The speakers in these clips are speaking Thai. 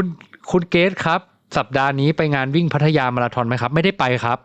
คุณคุณเกตครับ สัปดาห์นี้ไปงานวิ่งพัทยามาราธอนไหมครับ ไม่ได้ไปครับ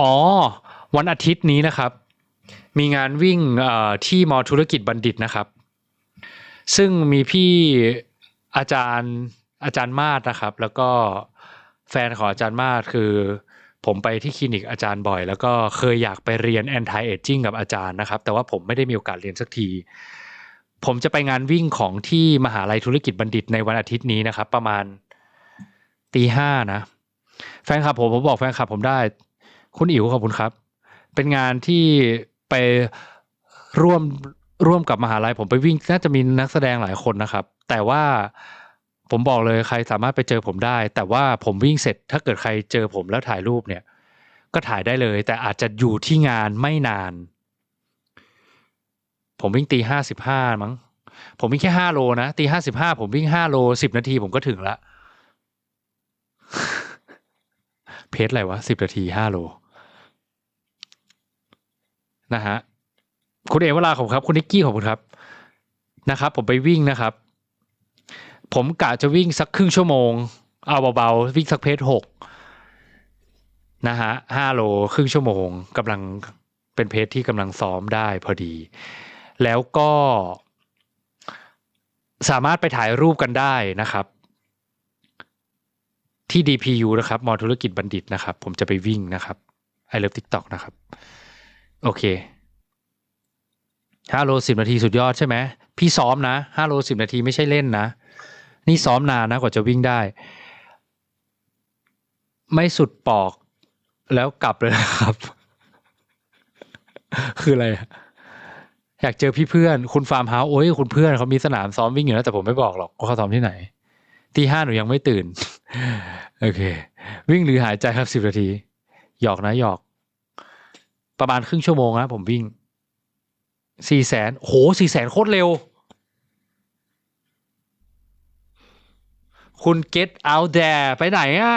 อ๋อ วันอาทิตย์นี้นะครับ มีงานวิ่งที่มอธุรกิจบัณฑิตนะครับ ซึ่งมีพี่อาจารย์อาจารย์มาศนะครับ แล้วก็แฟนของอาจารย์มาศคือ ผมไปที่คลินิกอาจารย์บ่อย แล้วก็เคยอยากไปเรียน anti aging กับอาจารย์นะครับ แต่ว่าผมไม่ได้มีโอกาสเรียนสักที ผมจะไปงานวิ่งของที่มหาลัยธุรกิจบัณฑิตในวันอาทิตย์นี้นะครับ ประมาณตีห้านะ แฟนคลับผมผมบอกแฟนคลับผมได้ คุณอิ๋วขอบคุณครับ เป็นงานที่ไปร่วมร่วมกับมหาลัยผมไปวิ่งน่าจะมีนักแสดงหลายคนนะครับ แต่ว่าผมบอกเลยใครสามารถไปเจอผมได้ แต่ว่าผมวิ่งเสร็จถ้าเกิดใครเจอผมแล้วถ่ายรูปเนี่ย ก็ถ่ายได้เลย แต่อาจจะอยู่ที่งานไม่นาน ผมวิ่งตีห้าสิบห้ามั้ง ผมวิ่งแค่ห้าโลนะตีห้าสิบห้าผมวิ่งห้าโลสิบนาทีผมก็ถึงละเพจอะไรวะสิบนาทีห้าโลนะฮะคุณเอเวลาของครับคุณนิกกี้ของคุณครับนะครับ ผมไปวิ่งนะครับ ผมกะจะวิ่งสักครึ่งชั่วโมง เอาเบาๆวิ่งสักเพจหกนะฮะห้าโลครึ่งชั่วโมงกำลังเป็นเพจที่กำลังซ้อมได้พอดี แล้วก็สามารถไปถ่ายรูปกันได้นะครับ ที่ DPU นะครับมอธุรกิจบัณฑิตนะครับ ผมจะไปวิ่งนะครับ I love TikTok นะครับ โอเคห้าโลสิบนาทีสุดยอดใช่ไหมพี่ซ้อมนะห้าโลสิบนาทีไม่ใช่เล่นนะ นี่ซ้อมนานนะกว่าจะวิ่งได้ ไม่สุดปอกแล้วกลับเลยนะครับ คืออะไร อยากเจอพี่เพื่อนคุณฟาร์มเฮาส์โอ้ยคุณเพื่อนเขามีสนามซ้อมวิ่งอยู่นะแต่ผมไม่บอกหรอกว่าเขาซ้อมที่ไหนตีห้าหนูยังไม่ตื่น โอเค วิ่งหรือหายใจครับสิบนาที หยอกนะหยอก ประมาณครึ่งชั่วโมงนะผมวิ่งสี่แสนโหสี่แสนโคตรเร็ว คุณ get out there ไปไหนอะ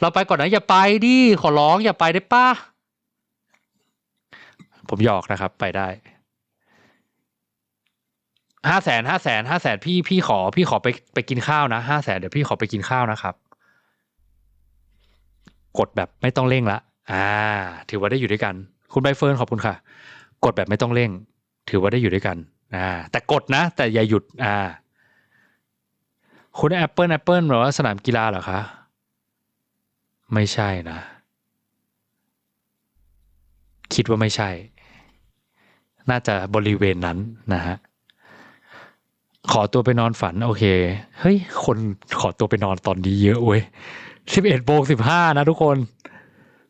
เราไปก่อนนะ อย่าไปดิ ขอร้องอย่าไปได้ป้าผมหยอกนะครับ ไปได้ ห้าแสนห้าแสนห้าแสนพี่พี่ขอพี่ขอไปไปกินข้าวนะห้าแสนเดี๋ยวพี่ขอไปกินข้าวนะครับ กดแบบไม่ต้องเร่งละอ่า ถือว่าได้อยู่ด้วยกัน คุณใบเฟิร์นขอบคุณค่ะ กดแบบไม่ต้องเร่ง ถือว่าได้อยู่ด้วยกันอ่าแต่กดนะ แต่อย่าหยุดอ่า คุณแอปเปิลแอปเปิลบอว่าสนามกีฬาเหรอคะ ไม่ใช่นะ คิดว่าไม่ใช่ น่าจะบริเวณนั้นนะฮะ ขอตัวไปนอนฝัน โอเค เฮ้ย คนขอตัวไปนอนตอนนี้เยอะเว้ยสิบเอ็ดโมงสิบห้านะทุกคน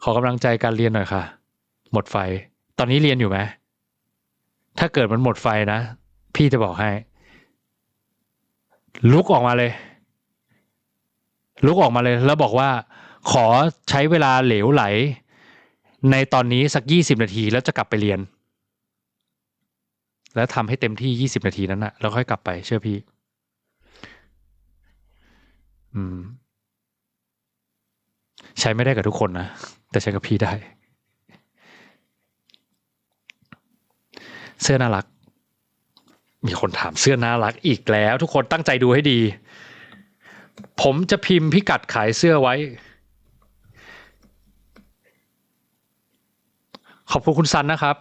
ขอกำลังใจการเรียนหน่อยค่ะ หมดไฟ ตอนนี้เรียนอยู่ไหมถ้าเกิดมันหมดไฟนะ พี่จะบอกให้ ลุกออกมาเลย ลุกออกมาเลย แล้วบอกว่า ขอใช้เวลาเหลวไหล ในตอนนี้สักยี่สิบนาทีแล้วจะกลับไปเรียน แล้วทำให้เต็มที่ยี่สิบนาทีนั้นนะแล้วค่อยกลับไปเชื่อพี่ อืม ใช้ไม่ได้กับทุกคนนะ แต่ใช้กับพี่ได้ เสื้อน่ารัก มีคนถามเสื้อน่ารักอีกแล้ว ทุกคนตั้งใจดูให้ดี ผมจะพิมพ์พิกัดขายเสื้อไว้ ขอบคุณคุณซันนะครับ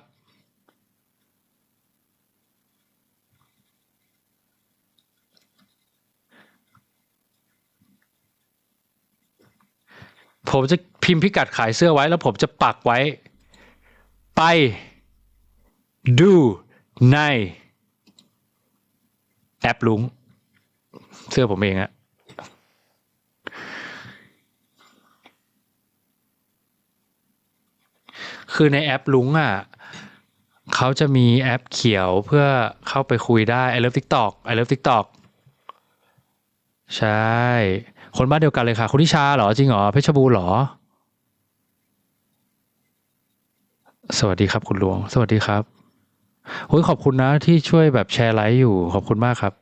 ผมจะพิมพ์พิกัดขายเสื้อไว้แล้วผมจะปักไว้ ไป ดูใน แอปลุงเสื้อผมเองอะคือในแอปลุงอะเขาจะมีแอปเขียวเพื่อเข้าไปคุยได้ I love TikTok I love TikTok ใช่ คนบ้านเดียวกันเลยค่ะ คุณนิชาเหรอจริงเหรอเพชรบูรณ์เหรอ สวัสดีครับ คุณหลวง สวัสดีครับโอ้ยขอบคุณนะที่ช่วยแบบแชร์ไลฟ์อยู่ขอบคุณมากครับ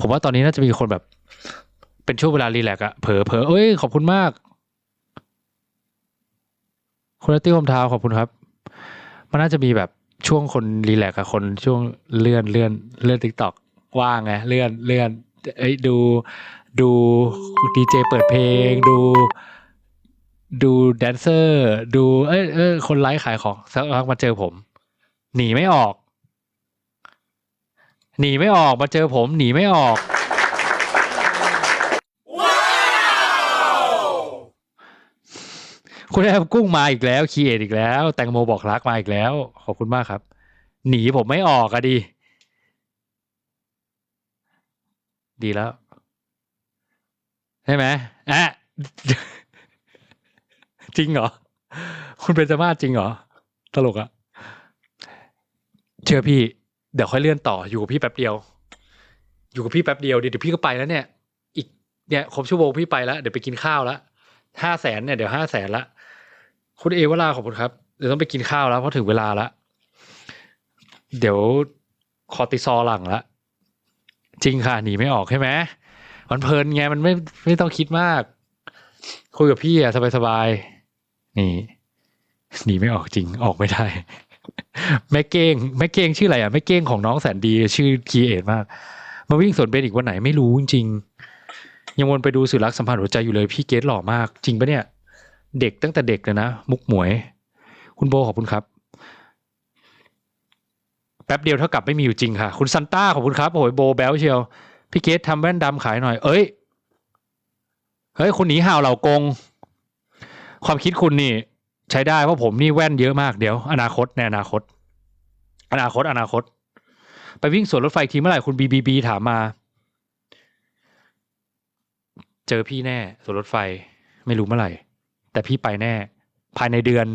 ผมว่าตอนนี้น่าจะมีคนแบบ เป็นช่วงเวลารีแลกอะเผลอเผลอเอ้ยขอบคุณมาก คุณนัตตี้ผมเท้าขอบคุณครับ มันน่าจะมีแบบช่วงคนรีแลกกับคนช่วงเลื่อนเลื่อนเลื่อนทิกตอกว่างไงเลื่อนเลื่อนเอ้ยดู ดูดีเจเปิดเพลง ดูดูแดนเซอร์ ดูเอ้เอยคนไลฟ์ขายของสักพักมาเจอผม หนีไม่ออก หนีไม่ออกมาเจอผม หนีไม่ออกคุณแอมกุ้งมาอีกแล้วคีเอทอีกแล้ว แตงโมบอกรักมาอีกแล้ว ขอบคุณมากครับ หนีผมไม่ออกอะดิดีแล้ว ใช่ไหมอะจริงเหรอ คุณเป็นจมาจริงเหรอ ตลกอะเชื่อพี่ เดี๋ยวค่อยเลื่อนต่ออยู่กับพี่แป๊บเดียว อยู่กับพี่แป๊บเดียวเดี๋ยวเดี๋ยวพี่ก็ไปแล้วเนี่ย อีกเนี่ยครบชั่วโมงพี่ไปแล้ว เดี๋ยวไปกินข้าวแล้วห้าแสนเนี่ยเดี๋ยวห้าแสนละคุณเอวราขอบคุณครับเดี๋ยวต้องไปกินข้าวแล้วเพราะถึงเวลาละเดี๋ยวคอติซอลหลังละจริงค่ะหนีไม่ออกใช่ไหม มันเพลินไงมันไม่ไม่ต้องคิดมาก คุยกับพี่อะสบายๆนี่หนีไม่ออกจริงออกไม่ได้ แม่เก้งแม่เก้งชื่ออะไรอะแม่เก้งของน้องแสนดี ชื่อคีเอทมากมาวิ่งสวนเบนอีกวันไหนไม่รู้จริงยังวนไปดูสื่อรักสัมพันธ์หัวใจอยู่เลยพี่เกตหล่อมาก จริงปะเนี่ย เด็กตั้งแต่เด็กเลยนะ มุกหมวย คุณโบขอบคุณครับ แป๊บเดียวเท่ากับไม่มีอยู่จริงค่ะ คุณซันต้าขอบคุณครับโอ้ยโบแบลเชียว พี่เกตทำแว่นดำขายหน่อย เอ้ย เฮ้ย คุณหนีห่าวเหล่ากง ความคิดคุณนี่ ใช้ได้เพราะผมนี่แว่นเยอะมากเดี๋ยว อนาคตในอนาคต อนาคต อนาคต ไปวิ่งสวนรถไฟทีเมื่อไหร่คุณบีบีบีถามมา เจอพี่แน่สวนรถไฟไม่รู้เมื่อไหร่ แต่พี่ไปแน่ ภายในเดือน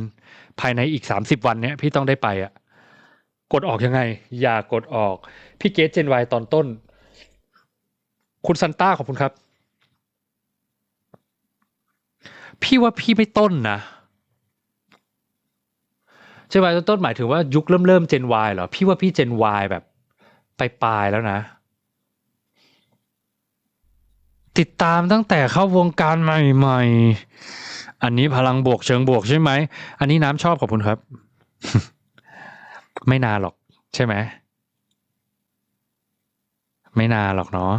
ภายในอีกสามสิบวันเนี้ยพี่ต้องได้ไปอะกดออกยังไง อย่ากดออก พี่เกตเจนไวตอนต้น คุณซันต้าขอบคุณครับ พี่ว่าพี่ไม่ต้นนะเจนวายต้นหมายถึงว่ายุคเริ่มเริ่มเจนวายเหรอ พี่ว่าพี่เจนวายแบบไปปลายแล้วนะ ติดตามตั้งแต่เข้าวงการใหม่ๆ อันนี้พลังบวกเชิงบวกใช่ไหม อันนี้น้ำชอบขอบคุณครับ ไม่นานหรอกใช่ไหม ไม่นานหรอกเนาะ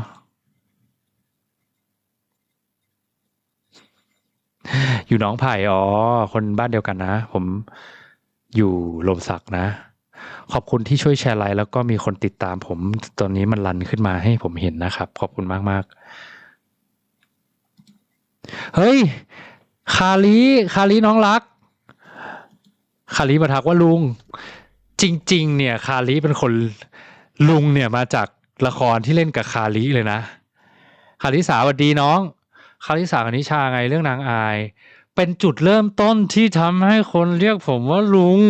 อยู่น้องไผ่อ๋อคนบ้านเดียวกันนะ ผมอยู่ลมสักนะ ขอบคุณที่ช่วยแชร์ไลน์แล้วก็มีคนติดตามผมตอนนี้มันรันขึ้นมาให้ผมเห็นนะครับ ขอบคุณมากมากๆเฮ้ย คาลีคาลีน้องรัก คาลีมาทักว่าลุง จริง ๆ เนี่ย คาลีเป็นคนลุงเนี่ยมาจากละครที่เล่นกับคาลีเลยนะ คาริสาสวัสดีน้อง คาริสากับนิชาไงเรื่องนางอาย เป็นจุดเริ่มต้นที่ทำให้คนเรียกผมว่าลุง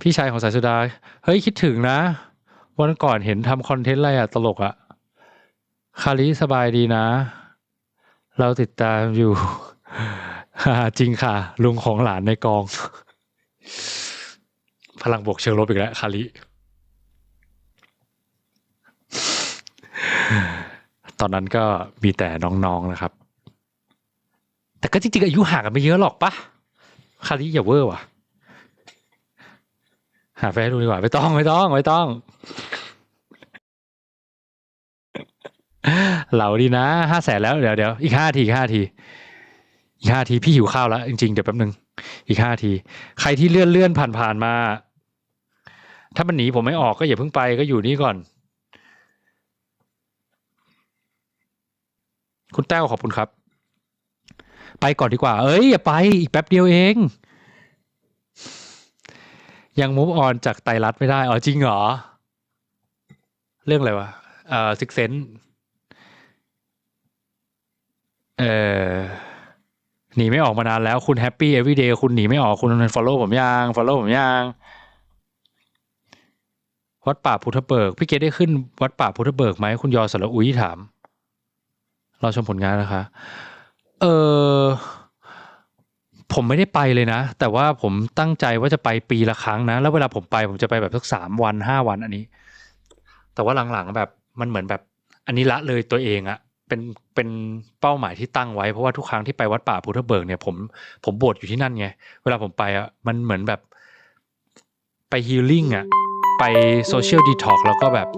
พี่ชายของสายสุดา เฮ้ยคิดถึงนะ วันก่อนเห็นทำคอนเทนต์อะไรอะตลกอะคาริสบายดีนะ เราติดตามอยู่จริงค่ะ ลุงของหลานในกอง พลังบวกเชิงลบอีกแล้วคาริ ตอนนั้นก็มีแต่น้องๆนะครับ แต่ก็จริงๆอายุห่างกันไม่เยอะหรอกปะคาริอย่าเวอร์ว่ะ หาแฟนดูดีกว่า ไม่ต้องไม่ต้องไม่ต้อง เหล่าดีนะห้าแสนแล้วเดี๋ยวเดี๋ยวอีกห้าทีอีกห้าทีอีกห้าทีพี่หิวข้าวแล้ว จริงๆ เดี๋ยวแป๊บนึง อีกห้าที ใครที่เลื่อนเลื่อนผ่านผ่านมา ถ้ามันหนีผมไม่ออกก็อย่าเพิ่งไปก็อยู่นี่ก่อน คุณแต้วขอบคุณครับ ไปก่อนดีกว่า เอ้ยอย่าไปอีกแป๊บเดียวเอง ยังมูฟออนจากไตรรัฐไม่ได้อ๋อจริงเหรอ เรื่องอะไรวะเอ่อซิกเซนเอ่อหนีไม่ออกมานานแล้วคุณแฮปปี้เอวีเดย์คุณหนีไม่ออกคุณฟอลโล่ผมยังฟอลโล่ผมยังวัดป่าพุทธเบิก พี่เกดได้ขึ้นวัดป่าพุทธเบิกไหมคุณยอสระอุ้ยถาม ราชมผลงานนะคะ เออผมไม่ได้ไปเลยนะ แต่ว่าผมตั้งใจว่าจะไปปีละครั้งนะ แล้วเวลาผมไปผมจะไปแบบสักสามวันห้าวันอันนี้ แต่ว่าหลังๆแบบมันเหมือนแบบ อันนี้ละเลยตัวเองอะเป็นเป็นเป้าหมายที่ตั้งไว้เพราะว่าทุกครั้งที่ไปวัดป่าพุทธเบิกเนี่ยผมผมบวชอยู่ที่นั่นไงเวลาผมไปอะมันเหมือนแบบไปฮีลิ่งอะไปโซเชียลดีท็อกแล้วก็แบบ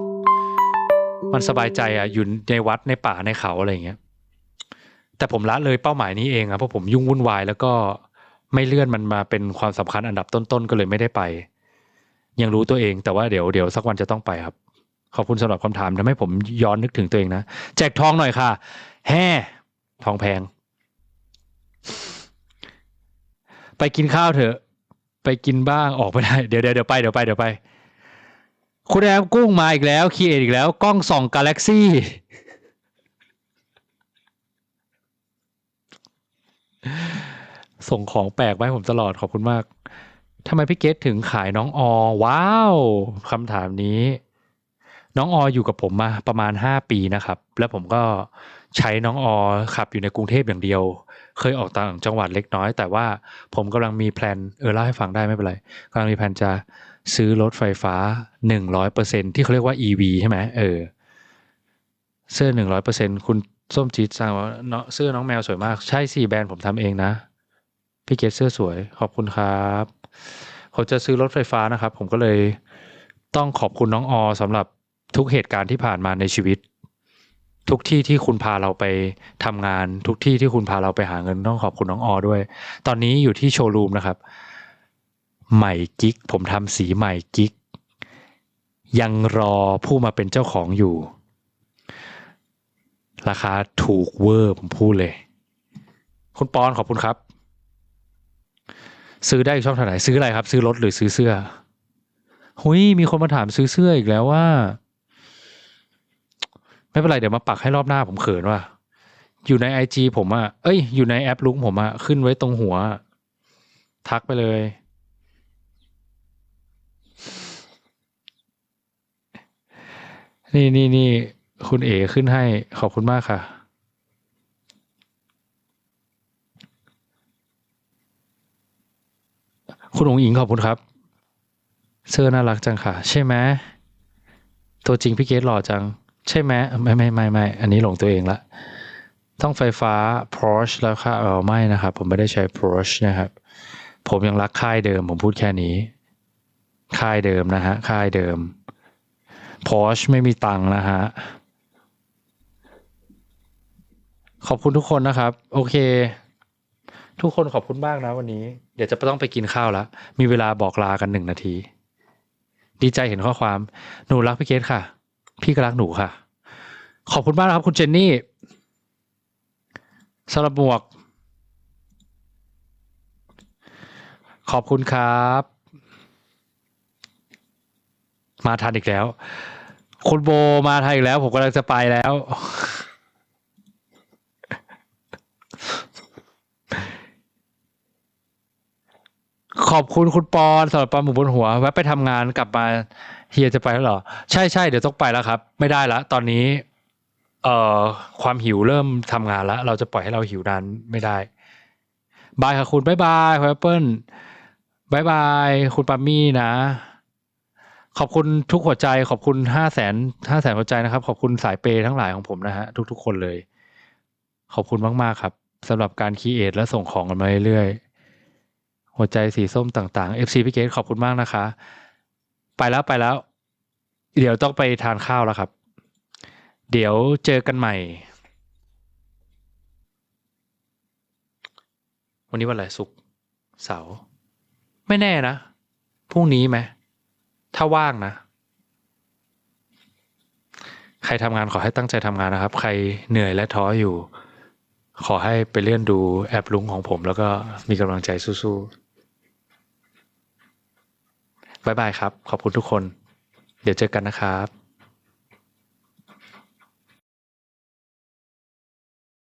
มันสบายใจอะอยู่ในวัดในป่าในเขาอะไรอย่างเงี้ย แต่ผมละเลยเป้าหมายนี้เองอะเพราะผมยุ่งวุ่นวายแล้วก็ไม่เลื่อนมันมาเป็นความสำคัญอันดับต้นๆก็เลยไม่ได้ไป ยังรู้ตัวเองแต่ว่าเดี๋ยวเดี๋ยวสักวันจะต้องไปครับ ขอบคุณสำหรับคำถามทำให้ผมย้อนนึกถึงตัวเองนะแจกทองหน่อยค่ะแฮ่ทองแพง ไปกินข้าวเถอะ ไปกินบ้างออกไปได้เดี๋ยวเดี๋ยวเดี๋ยวไปเดี๋ยวไปเดี๋ยวไป คุณแอมกุ้งมาอีกแล้วคีเอทอีกแล้วกล้องส่องกาแล็กซี่ส่งของแปลกมาให้ผมตลอดขอบคุณมากทำไมพี่เกตถึงขายน้องอว้าวคำถามนี้ น้องออยู่กับผมมาประมาณ 5 ปีนะครับ แล้วผมก็ใช้น้องอขับอยู่ในกรุงเทพอย่างเดียว เคยออกต่างจังหวัดเล็กน้อย แต่ว่าผมกำลังมีแพลนเออเล่าให้ฟังได้ไม่เป็นไรกำลังมีแพลนจะ ซื้อรถไฟฟ้า 100%ที่เขาเรียกว่า EV ใช่ไหมเออ เสื้อ 100%คุณส้มจีดสร้างว่าเนาะเสื้อน้องแมวสวยมาก ใช่สิแบรนด์ผมทำเองนะ พี่เกดเสื้อสวย ขอบคุณครับผมจะซื้อรถไฟฟ้านะครับ ผมก็เลยต้องขอบคุณน้องอสำหรับทุกเหตุการณ์ที่ผ่านมาในชีวิต ทุกที่ที่คุณพาเราไปทำงาน ทุกที่ที่คุณพาเราไปหาเงินต้องขอบคุณน้องอด้วย ตอนนี้อยู่ที่โชว์รูมนะครับ ใหม่กิ๊ก ผมทำสีใหม่กิ๊ก ยังรอผู้มาเป็นเจ้าของอยู่ ราคาถูกเวอร์ผมพูดเลย คุณปอนขอบคุณครับ ซื้อได้ช่องทางไหนซื้ออะไรครับ ซื้อรถหรือซื้อเสื้อหุยมีคนมาถามซื้อเสื้ออีกแล้วว่า ไม่เป็นไรเดี๋ยวมาปักให้รอบหน้าผมเขินว่ะอยู่ในไอจผมอะเอ้ย อยู่ในแอปลุงผมอะขึ้นไว้ตรงหัว ทักไปเลย นี่นี่นี่คุณเอขึ้นให้ ขอบคุณมากค่ะ คุณองอิงขอบคุณครับ เสื้อน่ารักจังค่ะ ใช่ไหมตัวจริงพี่เกดหล่อจัง ใช่ไหมไม่ไม่ไม่ไม่อันนี้หลงตัวเองละต้องไฟฟ้า Porsche แล้วค่ะเออไม่นะครับ ผมไม่ได้ใช้ Porsche นะครับ ผมยังรักค่ายเดิม ผมพูดแค่นี้ ค่ายเดิมนะฮะ ค่ายเดิม Porsche ไม่มีตังค์นะฮะ ขอบคุณทุกคนนะครับ โอเค ทุกคนขอบคุณมากนะวันนี้ เดี๋ยวจะต้องไปกินข้าวแล้วมีเวลาบอกลากันหนึ่งนาที ดีใจเห็นข้อความ หนูรักพี่เกดค่ะ พี่ก็รักหนูค่ะ ขอบคุณมากนะครับคุณเจนนี่สำหรับหมวก ขอบคุณครับ มาทันอีกแล้ว คุณโบมาทันอีกแล้ว ผมกำลังจะไปแล้ว ขอบคุณคุณปอนสำหรับปลาหมูบนหัวแวะไปทำงานกลับมาเฮียจะไปแล้วเหรอ ใช่ใช่เดี๋ยวต้องไปแล้วครับ ไม่ได้ละตอนนี้ เอ่อความหิวเริ่มทำงานแล้ว เราจะปล่อยให้เราหิวนานไม่ได้บายค่ะคุณบายบายคุณแอปเปิลบายบาย คุณปามี่นะ ขอบคุณทุกหัวใจ ขอบคุณห้าแสนห้าแสนหัวใจนะครับ ขอบคุณสายเปย์ทั้งหลายของผมนะฮะทุกๆคนเลย ขอบคุณมากๆครับสำหรับการคีเอทและส่งของกันมาเรื่อยๆหัวใจสีส้มต่างๆ FC พี่เกตขอบคุณมากนะคะ ไปแล้วไปแล้ว เดี๋ยวต้องไปทานข้าวแล้วครับ เดี๋ยวเจอกันใหม่ วันนี้วันอะไรศุกร์เสาร์ไม่แน่นะพรุ่งนี้ไหม ถ้าว่างนะ ใครทำงานขอให้ตั้งใจทำงานนะครับ ใครเหนื่อยและท้ออยู่ ขอให้ไปเลื่อนดูแอปลุงของผม แล้วก็มีกำลังใจสู้ๆบายบายครับ ขอบคุณทุกคน เดี๋ยวเจอกันนะครับ